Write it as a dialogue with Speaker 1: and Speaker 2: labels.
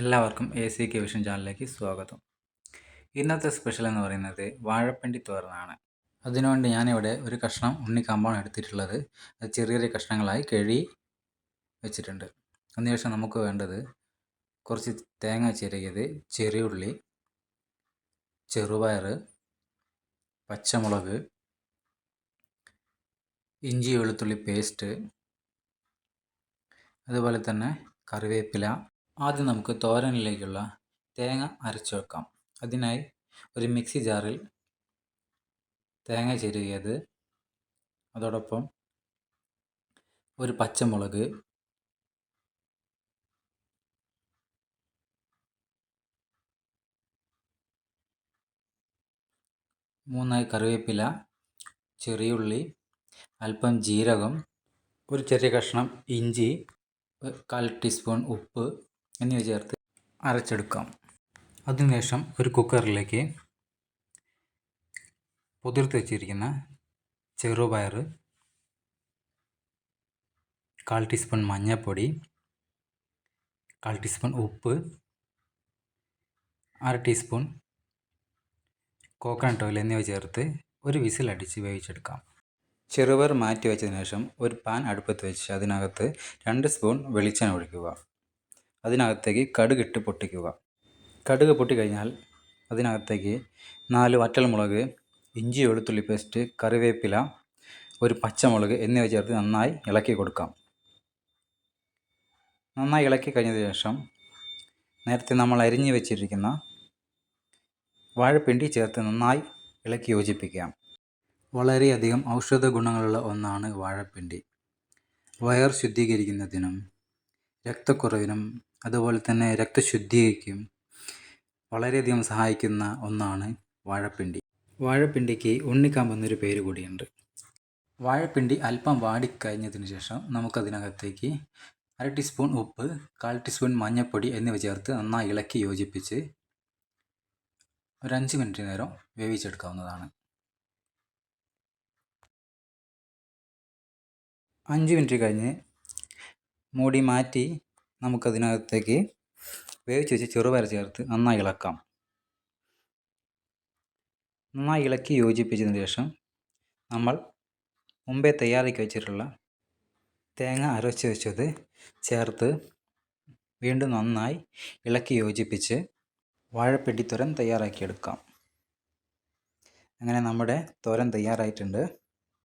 Speaker 1: എല്ലാവർക്കും A C K vision ചാനലിലേക്ക് സ്വാഗതം. ഇന്നത്തെ സ്പെഷ്യൽ എന്ന് പറയുന്നത് വാഴപ്പിണ്ടി തോരനാണ്. അതിനുവേണ്ടി ഞാനിവിടെ ഒരു കഷ്ണം ഉണ്ണിക്കമ്പാണ് എടുത്തിട്ടുള്ളത്. അത് ചെറിയ ചെറിയ കഷ്ണങ്ങളായി കഴുകി വെച്ചിട്ടുണ്ട്. അതിനുശേഷം നമുക്ക് വേണ്ടത് കുറച്ച് തേങ്ങ ചിരകിയത് ചെറിയുള്ളി ചെറുപയർ പച്ചമുളക് ഇഞ്ചി വെളുത്തുള്ളി പേസ്റ്റ് അതുപോലെ തന്നെ കറിവേപ്പില ആദ്യം നമുക്ക് തോരനിലേക്കുള്ള തേങ്ങ അരച്ചു വെക്കാം. അതിനായി ഒരു മിക്സി ജാറിൽ തേങ്ങ ചെരുകിയത് അതോടൊപ്പം ഒരു പച്ചമുളക് മൂന്നായി കറിവേപ്പില ചെറിയുള്ളി അല്പം ജീരകം ഒരു ചെറിയ കഷ്ണം ഇഞ്ചി കാൽ ടീസ്പൂൺ ഉപ്പ് എന്നിവ ചേർത്ത് അരച്ചെടുക്കാം. അതിനുശേഷം ഒരു കുക്കറിലേക്ക് പൊതിർത്ത് വെച്ചിരിക്കുന്ന ചെറുപയർ കാൽ ടീസ്പൂൺ മഞ്ഞൾപ്പൊടി കാൽ ടീസ്പൂൺ ഉപ്പ് അര ടീസ്പൂൺ കോക്കനട്ട് ഓയിൽ എന്നിവ ചേർത്ത് ഒരു വിസിൽ അടിച്ച് വേവിച്ചെടുക്കാം. ചെറുപയർ മാറ്റി വെച്ചതിന് ശേഷം ഒരു പാൻ അടുപ്പത്ത് വെച്ച് അതിനകത്ത് രണ്ട് സ്പൂൺ വെളിച്ചെണ്ണ ഒഴിക്കുക. അതിനകത്തേക്ക് കടുകിട്ട് പൊട്ടിക്കുക. കടുക് പൊട്ടിക്കഴിഞ്ഞാൽ അതിനകത്തേക്ക് നാല് വറ്റൽമുളക് ഇഞ്ചി വെളുത്തുള്ളി പേസ്റ്റ് കറിവേപ്പില ഒരു പച്ചമുളക് എന്നിവ ചേർത്ത് നന്നായി ഇളക്കി കൊടുക്കാം. നന്നായി ഇളക്കി കഴിഞ്ഞതിന് ശേഷം നേരത്തെ നമ്മൾ അരിഞ്ഞു വെച്ചിരിക്കുന്ന വാഴപ്പിണ്ടി ചേർത്ത് നന്നായി ഇളക്കി യോജിപ്പിക്കാം. വളരെയധികം ഔഷധ ഗുണങ്ങളുള്ള ഒന്നാണ് വാഴപ്പിണ്ടി. വയർ ശുദ്ധീകരിക്കുന്നതിനും രക്തക്കുറവിനും അതുപോലെ തന്നെ രക്തശുദ്ധിക്കും വളരെയധികം സഹായിക്കുന്ന ഒന്നാണ് വാഴപ്പിണ്ടി. വാഴപ്പിണ്ടിക്ക് ഉണ്ണിക്കാമ്പ് എന്നൊരു പേര് കൂടിയുണ്ട്. വാഴപ്പിണ്ടി അല്പം വാടിക്കഴിഞ്ഞതിന് ശേഷം നമുക്കതിനകത്തേക്ക് അര ടീസ്പൂൺ ഉപ്പ് കാൽ ടീസ്പൂൺ മഞ്ഞൾപ്പൊടി എന്നിവ ചേർത്ത് നന്നായി ഇളക്കി യോജിപ്പിച്ച് ഒരു അഞ്ച് മിനിറ്റ് നേരം വേവിച്ചെടുക്കാവുന്നതാണ്. അഞ്ച് മിനിറ്റ് കഴിഞ്ഞ് മൂടി മാറ്റി നമുക്കതിനകത്തേക്ക് വേവിച്ച് വെച്ച് ചെറുപയർ ചേർത്ത് നന്നായി ഇളക്കാം. നന്നായി ഇളക്കി യോജിപ്പിച്ചതിന് ശേഷം നമ്മൾ മുമ്പേ തയ്യാറാക്കി വെച്ചിട്ടുള്ള തേങ്ങ അരച്ച് വെച്ചത് ചേർത്ത് വീണ്ടും നന്നായി ഇളക്കി യോജിപ്പിച്ച് വാഴപ്പെട്ടി തോരൻ തയ്യാറാക്കിയെടുക്കാം. അങ്ങനെ നമ്മുടെ തോരൻ തയ്യാറായിട്ടുണ്ട്.